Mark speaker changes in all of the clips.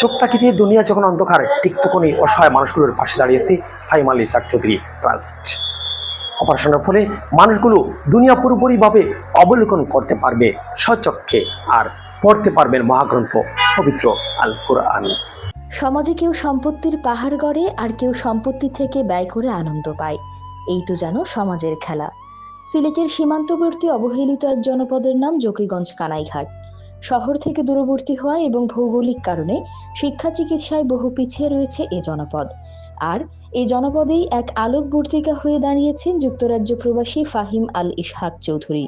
Speaker 1: চোখ তাকিয়ে দুনিয়া যখন অন্ধকার, ঠিক তখনই অসহায় মানুষগুলোর পাশে দাঁড়িয়েছে ফাইম আলী ইসাক চৌধুরী ট্রাস্ট। অপারেশনের ফলে মানুষগুলো দুনিয়া পুরোপুরিভাবে অবলোকন করতে পারবে, স্বচক্ষে, আর পড়তে পারবেন মহাগ্রন্থ পবিত্র আল কোরআন।
Speaker 2: সমাজে কেউ সম্পত্তির পাহাড় গড়ে, আর কেউ সম্পত্তি থেকে ব্যয় করে আনন্দ পায়। এই তো যেন সমাজের খেলা। সিলেটের সীমান্তবর্তী অবহেলিত এক জনপদের নাম জকিগঞ্জ কানাইঘাট। শহর থেকে দূরবর্তী হওয়া এবং ভৌগোলিক কারণে শিক্ষা চিকিৎসায় বহু পিছিয়ে রয়েছে এ জনপদ। আর এই জনপদেই এক আলোকবর্তিকা হয়ে দাঁড়িয়েছেন যুক্তরাজ্য প্রবাসী ফাহিম আল ইসহাক চৌধুরী।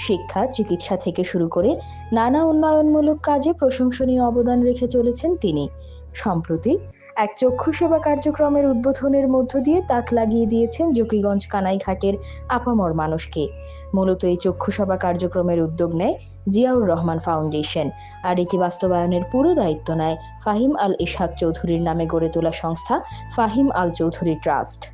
Speaker 2: শিক্ষা, চিকিৎসা থেকে শুরু করে নানা উন্নয়নমূলক কাজে প্রশংসনীয় অবদান রেখে চলেছেন তিনি। সম্প্রতি এক চক্ষু সেবা কার্যক্রমের উদ্বোধনের মধ্য দিয়ে তাক লাগিয়ে দিয়েছেন জকিগঞ্জ কানাইঘাটের আপামর মানুষকে। মূলত এই চক্ষু সেবা কার্যক্রমের উদ্যোগ নেয় জিয়াউর রহমান ফাউন্ডেশন। আর এটি বাস্তবায়নের পুরো দায়িত্ব নেয় ফাহিম আল ইশাক চৌধুরীর নামে গড়ে তোলা সংস্থা ফাহিম আল চৌধুরী ট্রাস্ট।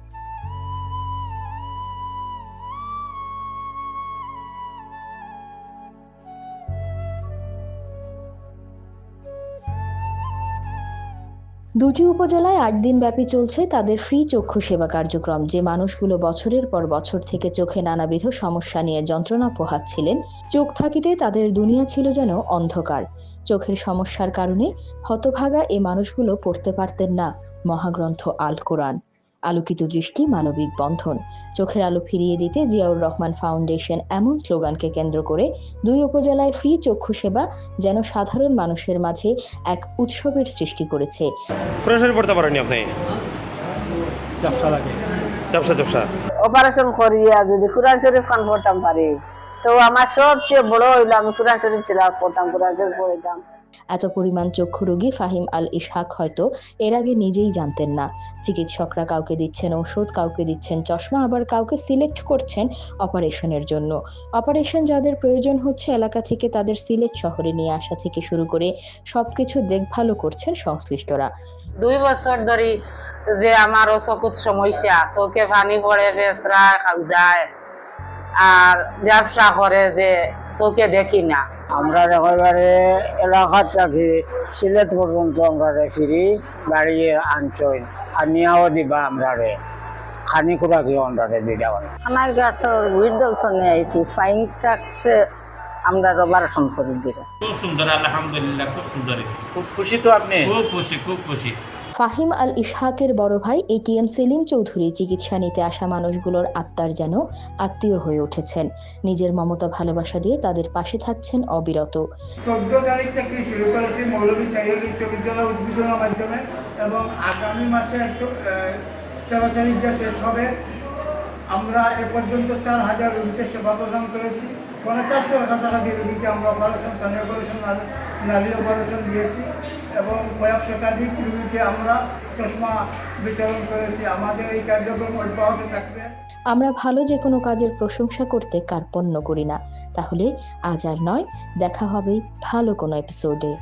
Speaker 2: দুটি উপজেলায় আট দিন ব্যাপী চলছে তাদের ফ্রি চক্ষু সেবা কার্যক্রম। যে মানুষগুলো বছরের পর বছর থেকে চোখে নানাবিধ সমস্যা নিয়ে যন্ত্রণা পোহাচ্ছিলেন, চোখ থাকিতে তাদের দুনিয়া ছিল যেন অন্ধকার। চোখের সমস্যার কারণে হতভাগা এ মানুষগুলো পড়তে পারতেন না, মহাগ্রন্থ আল কোরআন। আলোকিত দৃষ্টি মানবিক বন্ধন। চোখের আলো ফিরিয়ে দিতে জিয়াউর রহমান ফাউন্ডেশন এমন স্লোগানকে কেন্দ্র করে দুই উপজেলায় ফ্রি চক্ষু সেবা যেন সাধারণ মানুষের মাঝে এক উৎসবের সৃষ্টি করেছে।
Speaker 1: পড়তে আপনি?
Speaker 3: অপারেশন করিয়া যদি কোরআন শরীফ খান পড়তাম পারি। তো আমার সবচেয়ে বড় হইল আমি কোরআন শরীফ তিলাওয়াত করতাম কোরআন শরীফ পড়তাম
Speaker 2: এত পরিমাণ চক্ষু রোগী ফাহিম আল ইসহাক হয়তো এর আগে নিজেই জানতেন না। চিকিৎসকরা কাউকে দিচ্ছেন ঔষধ কাউকে দিচ্ছেন চশমা, আবার কাউকে সিলেক্ট করছেন অপারেশনের জন্য। অপারেশন যাদের প্রয়োজন হচ্ছে এলাকা থেকে তাদের সিলেট শহরে নিয়ে আসা থেকে শুরু করে সবকিছু দেখভালও করছেন সংশ্লিষ্টরা।
Speaker 3: দুই বছর ধরে যে আমারও চকুত সমস্যা, চোখে পানি পড়ে বেসরা যায়। আর ব্যবসা করে যে চোখে দেখি না।
Speaker 4: আমরা একেবারে এলাকা থাকি সিলেট পর্যন্ত আমরা ফিরি গাড়িয়ে আনছই আর নিয়াও দিবা আমরা রে খানি খুরা কি আমরা দিদা
Speaker 3: আমার গাছের উইডল সঙ্গে আইছি ফাইন ট্যাক্সে আমরা অপারেশন করে দিলাম।
Speaker 5: খুব সুন্দর আলহামদুলিল্লাহ খুব সুন্দর
Speaker 6: খুব খুশি তো আপনি?
Speaker 5: খুব খুশি খুব খুশি।
Speaker 2: ফাহিম আল ইসহাকের বড় ভাই এটিএম সেলিম চৌধুরী চিকিৎসা নিতে আসা মানুষগুলোর আত্মার যেন আত্মীয় হয়ে উঠেছেন। নিজের মমতা ভালোবাসা দিয়ে তাদের পাশে থাকছেন অবিরত।
Speaker 7: চোদ্দ তারিখ থেকে শুরু করেছি মৌলভী সাহিদ উচ্চ বিদ্যালয় উদ্বোধনের মাধ্যমে এবং আগামী মাসে তেরো তারিখ দিয়ে শেষ হবে, আমরা এ পর্যন্ত চার হাজার রোগীকে সেবা প্রদান করেছি। পঞ্চাশশোর কাছাকাছি রোগীকে আমরা অপারেশন স্থানীয় অপারেশন নালী অপারেশন দিয়েছি। এবং কয়েক শতাধিক রোগীকে আমরা চশমা বিতরণ করেছি। আমাদের এই কার্যক্রম অব্যাহত থাকবে।
Speaker 2: আমরা ভালো যে কোনো কাজের প্রশংসা করতে কার্পণ্য করি না। তাহলে আজ আর নয়, দেখা হবে ভালো কোনো এপিসোডে